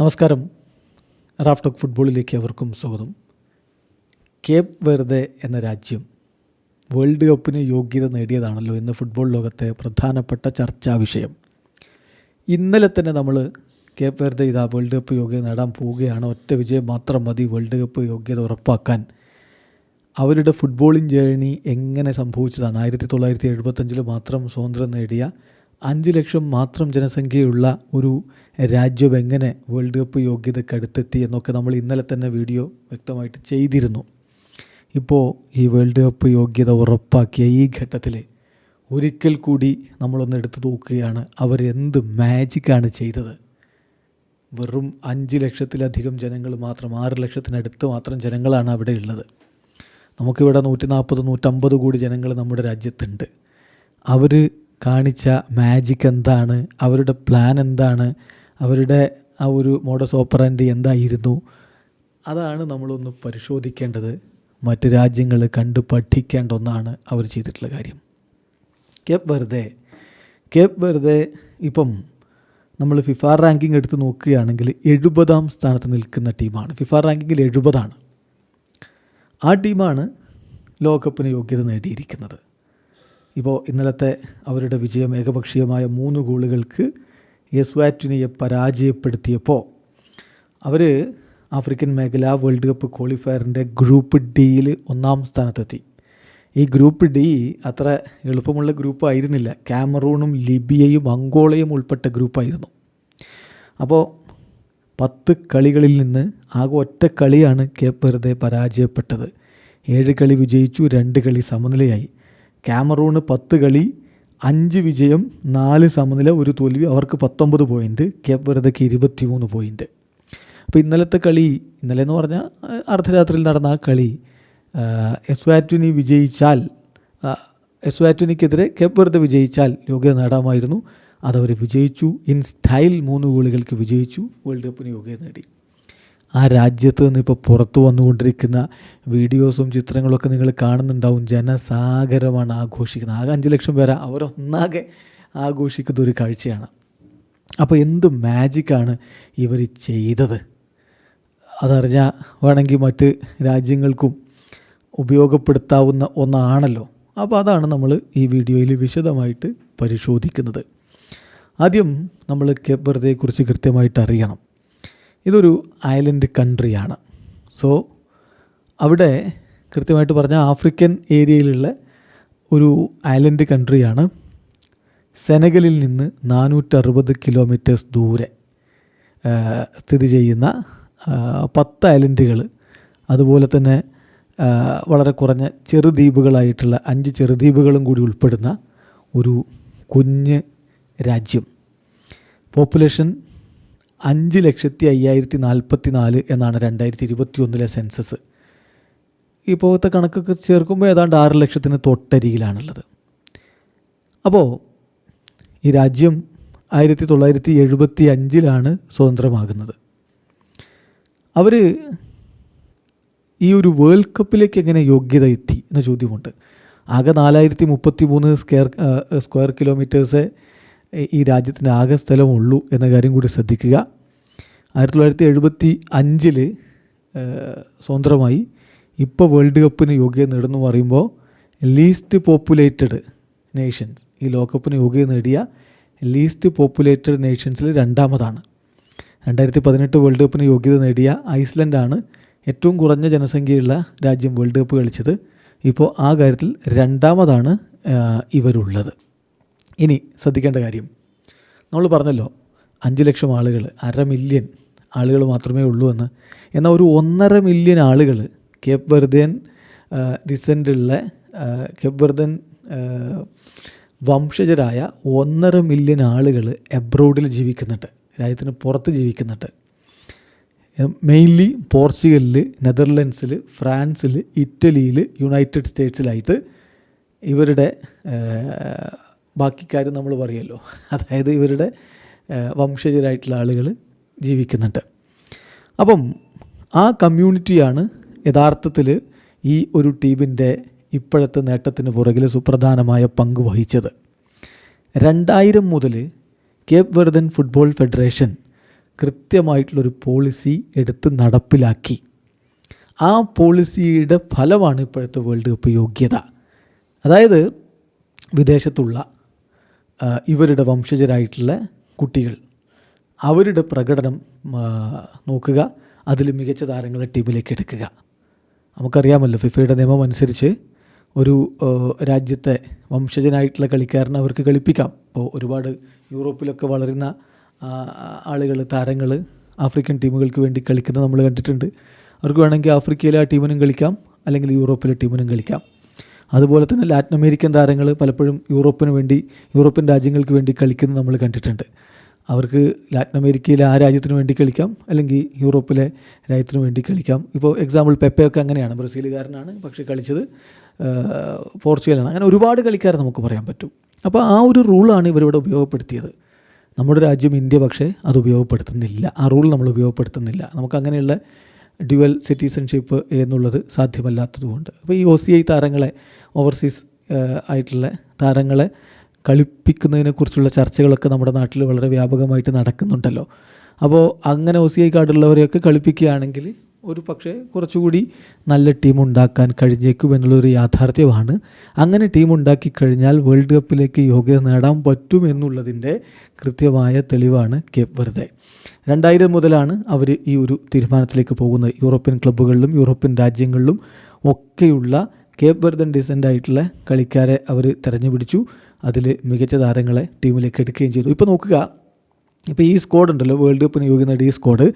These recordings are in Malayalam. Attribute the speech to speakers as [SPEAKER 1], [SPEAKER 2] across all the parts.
[SPEAKER 1] നമസ്കാരം. റാഫ് ഫുട്ബോളിലേക്ക് അവർക്കും സ്വാഗതം. കേപ്പ് വെറുതെ എന്ന രാജ്യം വേൾഡ് കപ്പിന് യോഗ്യത നേടിയതാണല്ലോ ഇന്ന് ഫുട്ബോൾ ലോകത്തെ പ്രധാനപ്പെട്ട ചർച്ചാ വിഷയം. ഇന്നലെ തന്നെ നമ്മൾ കേപ്പ് വെറുതെ ഇതാ വേൾഡ് കപ്പ് യോഗ്യത നേടാൻ പോവുകയാണ്. ഒറ്റ വിജയം മാത്രം മതി വേൾഡ് കപ്പ് യോഗ്യത ഉറപ്പാക്കാൻ. അവരുടെ ഫുട്ബോളിങ് ജേണി എങ്ങനെ സംഭവിച്ചതാണ്? ആയിരത്തി തൊള്ളായിരത്തി എഴുപത്തഞ്ചിൽ മാത്രം സ്വാതന്ത്ര്യം നേടിയ അഞ്ച് ലക്ഷം മാത്രം ജനസംഖ്യയുള്ള ഒരു രാജ്യം എങ്ങനെ വേൾഡ് കപ്പ് യോഗ്യതയ്ക്ക് അടുത്തെത്തി എന്നൊക്കെ നമ്മൾ ഇന്നലെ തന്നെ വീഡിയോ വ്യക്തമായിട്ട് ചെയ്തിരുന്നു. ഇപ്പോൾ ഈ വേൾഡ് കപ്പ് യോഗ്യത ഉറപ്പാക്കിയ ഈ ഘട്ടത്തിൽ ഒരിക്കൽ കൂടി നമ്മളൊന്ന് എടുത്തു നോക്കുകയാണ് അവർ എന്ത് മാജിക്കാണ് ചെയ്തത്? വെറും അഞ്ച് ലക്ഷത്തിലധികം ജനങ്ങൾ മാത്രം ആറ് ലക്ഷത്തിനടുത്ത് മാത്രം ജനങ്ങളാണ് അവിടെ ഉള്ളത്. നമുക്കിവിടെ നൂറ്റി നാൽപ്പത് നൂറ്റമ്പത് കോടി ജനങ്ങൾ നമ്മുടെ രാജ്യത്തുണ്ട്. അവർ കാണിച്ച മാജിക് എന്താണ്? അവരുടെ പ്ലാൻ എന്താണ്? അവരുടെ ആ ഒരു മോഡസ് ഓപ്പറാൻഡി എന്തായിരുന്നു? അതാണ് നമ്മളൊന്ന് പരിശോധിക്കേണ്ടത്. മറ്റ് രാജ്യങ്ങൾ കണ്ടു പഠിക്കേണ്ട ഒന്നാണ് അവർ ചെയ്തിട്ടുള്ള കാര്യം. കേപ്പ് വെറുതെ. കേപ്പ് വെറുതെ ഇപ്പം നമ്മൾ ഫിഫ റാങ്കിങ് എടുത്ത് നോക്കുകയാണെങ്കിൽ എഴുപതാം സ്ഥാനത്ത് നിൽക്കുന്ന ടീമാണ്. ഫിഫ റാങ്കിങ്ങിൽ എഴുപതാണ്. ആ ടീമാണ് ലോകകപ്പിന് യോഗ്യത നേടിയിരിക്കുന്നത്. ഇപ്പോൾ ഇന്നലത്തെ അവരുടെ വിജയം ഏകപക്ഷീയമായ മൂന്ന് ഗോളുകൾക്ക് യെസ്വാറ്റിനിയെ പരാജയപ്പെടുത്തിയപ്പോൾ അവർ ആഫ്രിക്കൻ മേഖല വേൾഡ് കപ്പ് ക്വാളിഫയറിന്റെ ഗ്രൂപ്പ് ഡിയിൽ ഒന്നാം സ്ഥാനത്തെത്തി. ഈ ഗ്രൂപ്പ് ഡി അത്ര എളുപ്പമുള്ള ഗ്രൂപ്പ് ആയിരുന്നില്ല. ക്യാമറൂണും ലിബിയയും അങ്കോളയും ഉൾപ്പെട്ട ഗ്രൂപ്പായിരുന്നു അപ്പോൾ പത്ത് കളികളിൽ നിന്ന് ആകെ ഒറ്റ കളിയാണ് കേപ്പ് വെറുതെ പരാജയപ്പെട്ടത്. ഏഴ് കളി വിജയിച്ചു രണ്ട് കളി സമനിലയായി. ക്യാമറൂണ് പത്ത് കളി അഞ്ച് വിജയം നാല് സമനില ഒരു തോൽവി അവർക്ക് പത്തൊമ്പത് പോയിന്റ് കേപ്പ് വെറുതെക്ക് ഇരുപത്തിമൂന്ന് പോയിന്റ് അപ്പോൾ ഇന്നലത്തെ കളി ഇന്നലെ എന്ന് പറഞ്ഞാൽ അർദ്ധരാത്രിയിൽ നടന്ന ആ കളി എസ്വാറ്റുനി വിജയിച്ചാൽ എസ്വാറ്റുനിക്കെതിരെ കേപ്പ് വെറുതെ വിജയിച്ചാൽ യോഗ്യത നേടാമായിരുന്നു. അതവർ വിജയിച്ചു. ഇൻ സ്റ്റൈൽ മൂന്ന് ഗോളുകൾക്ക് വിജയിച്ചു. വേൾഡ് കപ്പിന് യോഗ്യത നേടി. ആ രാജ്യത്ത് നിന്ന് ഇപ്പോൾ പുറത്തു വന്നുകൊണ്ടിരിക്കുന്ന വീഡിയോസും ചിത്രങ്ങളൊക്കെ നിങ്ങൾ കാണുന്നുണ്ടാവും. ജനസാഗരമാണ് ആഘോഷിക്കുന്നത്. ആകെ അഞ്ച് ലക്ഷം പേരെ. അവരൊന്നാകെ ആഘോഷിക്കുന്ന ഒരു കാഴ്ചയാണ്. അപ്പോൾ എന്ത് മാജിക്കാണ് ഇവർ ചെയ്തത്? അതറിഞ്ഞാൽ വേണമെങ്കിൽ മറ്റ് രാജ്യങ്ങൾക്കും ഉപയോഗപ്പെടുത്താവുന്ന ഒന്നാണല്ലോ. അപ്പോൾ അതാണ് നമ്മൾ ഈ വീഡിയോയിൽ വിശദമായിട്ട് പരിശോധിക്കുന്നത്. ആദ്യം നമ്മൾ കേപ്പ് കൃത്യമായിട്ട് അറിയണം. ഇതൊരു ഐലൻഡ് കൺട്രിയാണ് സോ അവിടെ കൃത്യമായിട്ട് പറഞ്ഞാൽ ആഫ്രിക്കൻ ഏരിയയിലുള്ള ഒരു ഐലൻഡ് കൺട്രിയാണ് സെനഗലിൽ നിന്ന് നാനൂറ്ററുപത് കിലോമീറ്റേഴ്സ് ദൂരെ സ്ഥിതി ചെയ്യുന്ന പത്ത് ഐലൻഡുകൾ അതുപോലെ തന്നെ വളരെ കുറഞ്ഞ ചെറുദ്വീപുകളായിട്ടുള്ള അഞ്ച് ചെറുദ്വീപുകളും കൂടി ഉൾപ്പെടുന്ന ഒരു കുഞ്ഞ് രാജ്യം. പോപ്പുലേഷൻ അഞ്ച് ലക്ഷത്തി അയ്യായിരത്തി നാൽപ്പത്തി നാല് എന്നാണ് രണ്ടായിരത്തി ഇരുപത്തി ഒന്നിലെ സെൻസസ് ഇപ്പോഴത്തെ കണക്കൊക്കെ ചേർക്കുമ്പോൾ ഏതാണ്ട് ആറ് ലക്ഷത്തിന് തൊട്ടരികിലാണുള്ളത്. അപ്പോൾ ഈ രാജ്യം ആയിരത്തി തൊള്ളായിരത്തി എഴുപത്തി അഞ്ചിലാണ് സ്വതന്ത്രമാകുന്നത്. അവർ ഈ ഒരു വേൾഡ് കപ്പിലേക്ക് എങ്ങനെ യോഗ്യത എത്തി എന്ന ചോദ്യമുണ്ട്. ആകെ നാലായിരത്തി മുപ്പത്തി മൂന്ന് സ്ക്വയർ സ്ക്വയർ കിലോമീറ്റേഴ്സേ ഈ രാജ്യത്തിന് ആകെ സ്ഥലമുള്ളൂ എന്ന കാര്യം കൂടി ശ്രദ്ധിക്കുക. ആയിരത്തി തൊള്ളായിരത്തി എഴുപത്തി അഞ്ചിൽ സ്വതന്ത്രമായി ഇപ്പോൾ വേൾഡ് കപ്പിന് യോഗ്യത നേടുന്നു പറയുമ്പോൾ ലീസ്റ്റ് പോപ്പുലേറ്റഡ് നേഷൻസ് ഈ ലോകകപ്പിന് യോഗ്യത നേടിയ ലീസ്റ്റ് പോപ്പുലേറ്റഡ് നേഷൻസിൽ രണ്ടാമതാണ്. രണ്ടായിരത്തി പതിനെട്ട് വേൾഡ് കപ്പിന് യോഗ്യത നേടിയ ഐസ്ലൻഡാണ് ഏറ്റവും കുറഞ്ഞ ജനസംഖ്യയുള്ള രാജ്യം വേൾഡ് കപ്പ് കളിച്ചത്. ഇപ്പോൾ ആ കാര്യത്തിൽ രണ്ടാമതാണ് ഇവരുള്ളത്. ഇനി ശ്രദ്ധിക്കേണ്ട കാര്യം. നമ്മൾ പറഞ്ഞല്ലോ അഞ്ച് ലക്ഷം ആളുകൾ അര മില്യൺ ആളുകൾ മാത്രമേ ഉള്ളൂ എന്ന്. എന്നാൽ ഒരു ഒന്നര മില്യൺ ആളുകൾ കേപ്പ് വെർദേൻ ഡിസന്റുള്ള കേപ്പ് വെർദൻ വംശജരായ ഒന്നര മില്യൺ ആളുകൾ എബ്രോഡിൽ ജീവിക്കുന്നുണ്ട് രാജ്യത്തിന് പുറത്ത് ജീവിക്കുന്നുണ്ട്. മെയിൻലി പോർച്ചുഗലിൽ നെതർലൻഡ്സിൽ ഫ്രാൻസിൽ ഇറ്റലിയിൽ യുണൈറ്റഡ് സ്റ്റേറ്റ്സിലായിട്ട് ഇവരുടെ ബാക്കി കാര്യം നമ്മൾ പറയുമല്ലോ അതായത് ഇവരുടെ വംശജരായിട്ടുള്ള ആളുകൾ ജീവിക്കുന്നുണ്ട്. അപ്പം ആ കമ്മ്യൂണിറ്റിയാണ് യഥാർത്ഥത്തിൽ ഈ ഒരു ടീമിന്റെ ഇപ്പോഴത്തെ നേട്ടത്തിന് പുറകിൽ സുപ്രധാനമായ പങ്ക് വഹിച്ചത്. രണ്ടായിരം മുതൽ കേപ്പ് വെർദൻ ഫുട്ബോൾ ഫെഡറേഷൻ കൃത്യമായിട്ടുള്ളൊരു പോളിസി എടുത്ത് നടപ്പിലാക്കി. ആ പോളിസിയുടെ ഫലമാണ് ഇപ്പോഴത്തെ വേൾഡ് കപ്പ് യോഗ്യത. അതായത് വിദേശത്തുള്ള ഇവരുടെ വംശജരായിട്ടുള്ള കുട്ടികൾ. അവരുടെ പ്രകടനം നോക്കുക. അതിൽ മികച്ച താരങ്ങളെ ടീമിലേക്ക് എടുക്കുക. നമുക്കറിയാമല്ലോ ഫിഫയുടെ നിയമം അനുസരിച്ച് ഒരു രാജ്യത്തെ വംശജനായിട്ടുള്ള കളിക്കാരനെ അവർക്ക് കളിപ്പിക്കാം. ഇപ്പോൾ ഒരുപാട് യൂറോപ്പിലൊക്കെ വളരുന്ന ആളുകൾ താരങ്ങൾ ആഫ്രിക്കൻ ടീമുകൾക്ക് വേണ്ടി കളിക്കുന്നത് നമ്മൾ കണ്ടിട്ടുണ്ട്. അവർക്ക് വേണമെങ്കിൽ ആഫ്രിക്കയിലെ ആ ടീമിനും കളിക്കാം അല്ലെങ്കിൽ യൂറോപ്പിലെ ടീമിനും കളിക്കാം. അതുപോലെ തന്നെ ലാറ്റിൻ അമേരിക്കൻ താരങ്ങൾ പലപ്പോഴും യൂറോപ്പിന് വേണ്ടി യൂറോപ്യൻ രാജ്യങ്ങൾക്ക് വേണ്ടി കളിക്കുന്നത് നമ്മൾ കണ്ടിട്ടുണ്ട്. അവർക്ക് ലാറ്റിൻ അമേരിക്കയിലെ ആ രാജ്യത്തിന് വേണ്ടി കളിക്കാം അല്ലെങ്കിൽ യൂറോപ്പിലെ രാജ്യത്തിന് വേണ്ടി കളിക്കാം. ഇപ്പോൾ എക്സാമ്പിൾ പെപ്പയൊക്കെ അങ്ങനെയാണ്. ബ്രസീലുകാരനാണ് പക്ഷേ കളിച്ചത് പോർച്ചുഗലാണ്. അങ്ങനെ ഒരുപാട് കളിക്കാരെ നമുക്ക് പറയാൻ പറ്റും. അപ്പോൾ ആ ഒരു റൂളാണ് ഇവരിവിടെ ഉപയോഗപ്പെടുത്തിയത്. നമ്മുടെ രാജ്യം ഇന്ത്യ പക്ഷേ അത് ഉപയോഗപ്പെടുത്തുന്നില്ല. ആ റൂൾ നമ്മൾ ഉപയോഗപ്പെടുത്തുന്നില്ല. നമുക്ക് അങ്ങനെയുള്ള ഡ്യുവൽ സിറ്റിസൺഷിപ്പ് എന്നുള്ളത് സാധ്യമല്ലാത്തതുകൊണ്ട്. അപ്പോൾ ഈ ഒ സി ഐ താരങ്ങളെ ഓവർസീസ് ആയിട്ടുള്ള താരങ്ങളെ കളിപ്പിക്കുന്നതിനെക്കുറിച്ചുള്ള ചർച്ചകളൊക്കെ നമ്മുടെ നാട്ടിൽ വളരെ വ്യാപകമായിട്ട് നടക്കുന്നുണ്ടല്ലോ. അപ്പോൾ അങ്ങനെ ഒ സി ഐ കാർഡുള്ളവരെയൊക്കെ കളിപ്പിക്കുകയാണെങ്കിൽ ഒരു പക്ഷേ കുറച്ചുകൂടി നല്ല ടീം ഉണ്ടാക്കാൻ കഴിഞ്ഞേക്കും എന്നുള്ളൊരു യാഥാർത്ഥ്യമാണ്. അങ്ങനെ ടീം ഉണ്ടാക്കി കഴിഞ്ഞാൽ വേൾഡ് കപ്പിലേക്ക് യോഗ്യത നേടാൻ പറ്റും എന്നുള്ളതിന്റെ കൃത്യമായ തെളിവാണ് കേപ്പ് വെറുതെ രണ്ടായിരം മുതലാണ് അവർ ഈ ഒരു തീരുമാനത്തിലേക്ക് പോകുന്നത്. യൂറോപ്യൻ ക്ലബ്ബുകളിലും യൂറോപ്യൻ രാജ്യങ്ങളിലും ഒക്കെയുള്ള കേപ്പ് വെർദൻ ഡിസന്റ് ആയിട്ടുള്ള കളിക്കാരെ അവർ തിരഞ്ഞു പിടിച്ചു അതിൽ മികച്ച താരങ്ങളെ ടീമിലേക്ക് എടുക്കുകയും ചെയ്തു. ഇപ്പോൾ നോക്കുക. ഇപ്പോൾ ഈ സ്ക്വാഡ് ഉണ്ടല്ലോ വേൾഡ് കപ്പിന് യോഗ്യ നേടിയ ഈ സ്ക്വാഡ്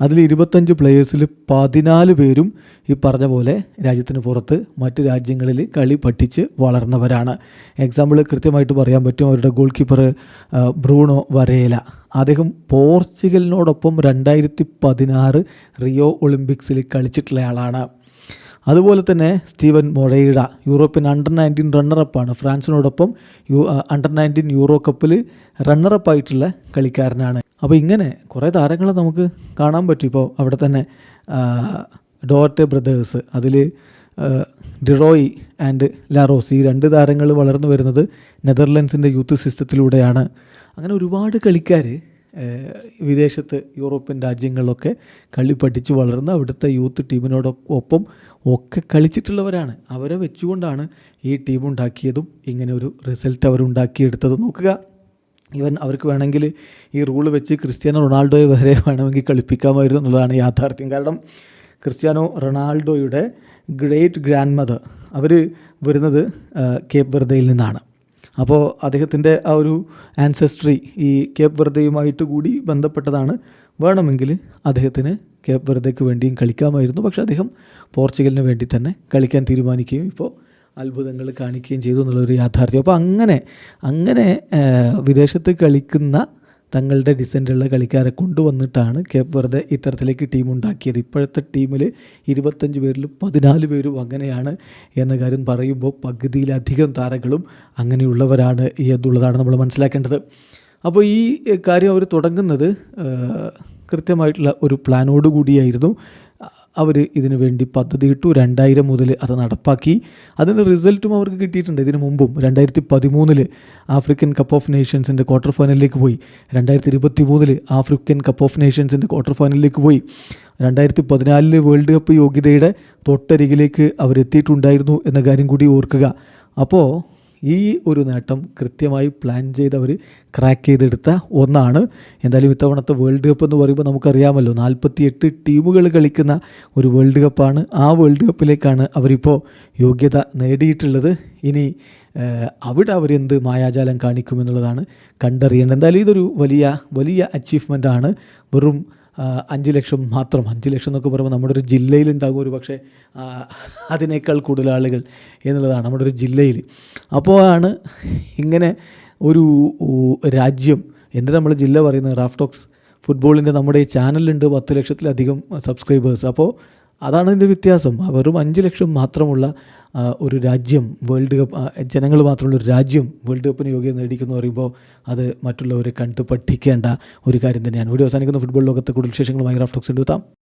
[SPEAKER 1] അതിൽ ഇരുപത്തഞ്ച് പ്ലേയേഴ്സിൽ പതിനാല് പേരും ഈ പറഞ്ഞ പോലെ രാജ്യത്തിന് പുറത്ത് മറ്റ് രാജ്യങ്ങളിൽ കളി പഠിച്ച് വളർന്നവരാണ്. എക്സാമ്പിൾ കൃത്യമായിട്ട് പറയാൻ പറ്റും അവരുടെ ഗോൾ കീപ്പർ ബ്രൂണോ വരേല. അദ്ദേഹം പോർച്ചുഗലിനോടൊപ്പം രണ്ടായിരത്തി പതിനാറ് റിയോ ഒളിമ്പിക്സിൽ കളിച്ചിട്ടുള്ള ആളാണ് അതുപോലെ തന്നെ Steven Moreira European under nineteen റണ്ണറപ്പാണ്. ഫ്രാൻസിനോടൊപ്പം യു അണ്ടർ നയന്റീൻ യൂറോ കപ്പിൽ റണ്ണറപ്പായിട്ടുള്ള കളിക്കാരനാണ്. അപ്പോൾ ഇങ്ങനെ കുറേ താരങ്ങളെ നമുക്ക് കാണാൻ പറ്റും. ഇപ്പോൾ അവിടെ തന്നെ ഡോർട്ടെ ബ്രദേഴ്സ് അതിൽ ഡിറോയി ആൻഡ് ലാറോസ് ഈ രണ്ട് താരങ്ങൾ വളർന്നു വരുന്നത് നെതർലൻഡ്സിന്റെ യൂത്ത് സിസ്റ്റത്തിലൂടെയാണ്. അങ്ങനെ ഒരുപാട് കളിക്കാർ വിദേശത്ത് യൂറോപ്യൻ രാജ്യങ്ങളിലൊക്കെ കളി പഠിച്ച് വളർന്ന് അവിടുത്തെ യൂത്ത് ടീമിനോടൊപ്പം ഒക്കെ കളിച്ചിട്ടുള്ളവരാണ്. അവരെ വെച്ചുകൊണ്ടാണ് ഈ ടീം ഉണ്ടാക്കിയതും ഇങ്ങനെ ഒരു റിസൾട്ട് അവരുണ്ടാക്കിയെടുത്തതും നോക്കുക ഇവൻ അവർക്ക് വേണമെങ്കിൽ ഈ റൂൾ വെച്ച് ക്രിസ്ത്യാനോ റൊണാൾഡോയെ വരെ വേണമെങ്കിൽ കളിപ്പിക്കാമായിരുന്നു എന്നുള്ളതാണ് യാഥാർത്ഥ്യം. കാരണം ക്രിസ്ത്യാനോ റൊണാൾഡോയുടെ ഗ്രേറ്റ് ഗ്രാൻഡ് മദർ അവർ വരുന്നത് കേപ്പ് വെർദയിൽ നിന്നാണ്. അപ്പോൾ അദ്ദേഹത്തിന്റെ ആ ഒരു ആൻസസ്ട്രി ഈ കേപ്പ് വെറുതെയുമായിട്ട് കൂടി ബന്ധപ്പെട്ടതാണ്. വേണമെങ്കിൽ അദ്ദേഹത്തിന് കേപ്പ് വെറുതെക്ക് വേണ്ടിയും കളിക്കാമായിരുന്നു. പക്ഷേ അദ്ദേഹം പോർച്ചുഗലിന് വേണ്ടി തന്നെ കളിക്കാൻ തീരുമാനിക്കുകയും ഇപ്പോൾ അത്ഭുതങ്ങൾ കാണിക്കുകയും ചെയ്തു എന്നുള്ളൊരു യാഥാർത്ഥ്യം. അപ്പോൾ അങ്ങനെ അങ്ങനെ വിദേശത്ത് കളിക്കുന്ന തങ്ങളുടെ ഡിസന്റുള്ള കളിക്കാരെ കൊണ്ടുവന്നിട്ടാണ് കേപ്പ് വെറുതെ ഇത്തരത്തിലേക്ക് ടീം ഉണ്ടാക്കിയത്. ഇപ്പോഴത്തെ ടീമിൽ ഇരുപത്തഞ്ച് പേരിൽ പതിനാല് പേരും അങ്ങനെയാണ് എന്ന കാര്യം പറയുമ്പോൾ പകുതിയിലധികം താരങ്ങളും അങ്ങനെയുള്ളവരാണ് എന്നുള്ളതാണ് നമ്മൾ മനസ്സിലാക്കേണ്ടത്. അപ്പോൾ ഈ കാര്യം അവർ തുടങ്ങുന്നത് കൃത്യമായിട്ടുള്ള ഒരു പ്ലാനോട് കൂടിയായിരുന്നു. അവർ ഇതിനു വേണ്ടി പദ്ധതി ഇട്ടു രണ്ടായിരം മുതൽ അത് നടപ്പാക്കി. അതിന്റെ റിസൾട്ടും അവർക്ക് കിട്ടിയിട്ടുണ്ട്. ഇതിനു മുമ്പും രണ്ടായിരത്തി പതിമൂന്നിൽ ആഫ്രിക്കൻ കപ്പ് ഓഫ് നേഷൻസിന്റെ ക്വാർട്ടർ ഫൈനലിലേക്ക് പോയി. രണ്ടായിരത്തി ഇരുപത്തി മൂന്നിൽ ആഫ്രിക്കൻ കപ്പ് ഓഫ് നേഷൻസിന്റെ ക്വാർട്ടർ ഫൈനലിലേക്ക് പോയി. രണ്ടായിരത്തി പതിനാലിൽ വേൾഡ് കപ്പ് യോഗ്യതയുടെ തൊട്ടരികിലേക്ക് അവരെത്തിയിട്ടുണ്ടായിരുന്നു എന്ന കാര്യം കൂടി ഓർക്കുക. അപ്പോൾ ഈ ഒരു നേട്ടം കൃത്യമായി പ്ലാൻ ചെയ്ത് അവർ ക്രാക്ക് ചെയ്തെടുത്ത ഒന്നാണ്. എന്തായാലും ഇത്തവണത്തെ വേൾഡ് കപ്പ് എന്ന് പറയുമ്പോൾ നമുക്കറിയാമല്ലോ നാൽപ്പത്തി എട്ട് ടീമുകൾ കളിക്കുന്ന ഒരു വേൾഡ് കപ്പാണ് ആ വേൾഡ് കപ്പിലേക്കാണ് അവരിപ്പോൾ യോഗ്യത നേടിയിട്ടുള്ളത്. ഇനി അവിടെ അവരെന്ത് മായാജാലം കാണിക്കുമെന്നുള്ളതാണ് കണ്ടറിയേണ്ടത്. എന്തായാലും ഇതൊരു വലിയ വലിയ അച്ചീവ്മെന്റാണ് വെറും അഞ്ച് ലക്ഷം മാത്രം അഞ്ച് ലക്ഷം എന്നൊക്കെ പറയുമ്പോൾ നമ്മുടെ ഒരു ജില്ലയിലുണ്ടാകും ഒരു പക്ഷേ അതിനേക്കാൾ കൂടുതൽ ആളുകൾ എന്നുള്ളതാണ് നമ്മുടെ ഒരു ജില്ലയിൽ. അപ്പോൾ ആണ് ഇങ്ങനെ ഒരു രാജ്യം എന്തിനാ നമ്മൾ ജില്ല പറയുന്നത്? റാഫ്റ്റോക്സ് ഫുട്ബോളിന്റെ നമ്മുടെ ഈ ചാനലുണ്ട് പത്ത് ലക്ഷത്തിലധികം സബ്സ്ക്രൈബേഴ്സ്. അപ്പോൾ അതാണ് ഇതിന്റെ വ്യത്യാസം വെറും അഞ്ച് ലക്ഷം മാത്രമുള്ള ഒരു രാജ്യം വേൾഡ് കപ്പ് ജനങ്ങൾ മാത്രമുള്ള ഒരു രാജ്യം വേൾഡ് കപ്പിന് യോഗ്യത നേടിക്കുന്നു പറയുമ്പോൾ അത് മറ്റുള്ളവരെ കണ്ടു പഠിക്കേണ്ട ഒരു കാര്യം തന്നെയാണ്. ഒരു അവസാനിക്കുന്ന. ഫുട്ബോൾ ലോകത്തെ കൂടുതൽ വിശേഷങ്ങളുമായി റാഫ്റ്റോക്സ് എടുത്താം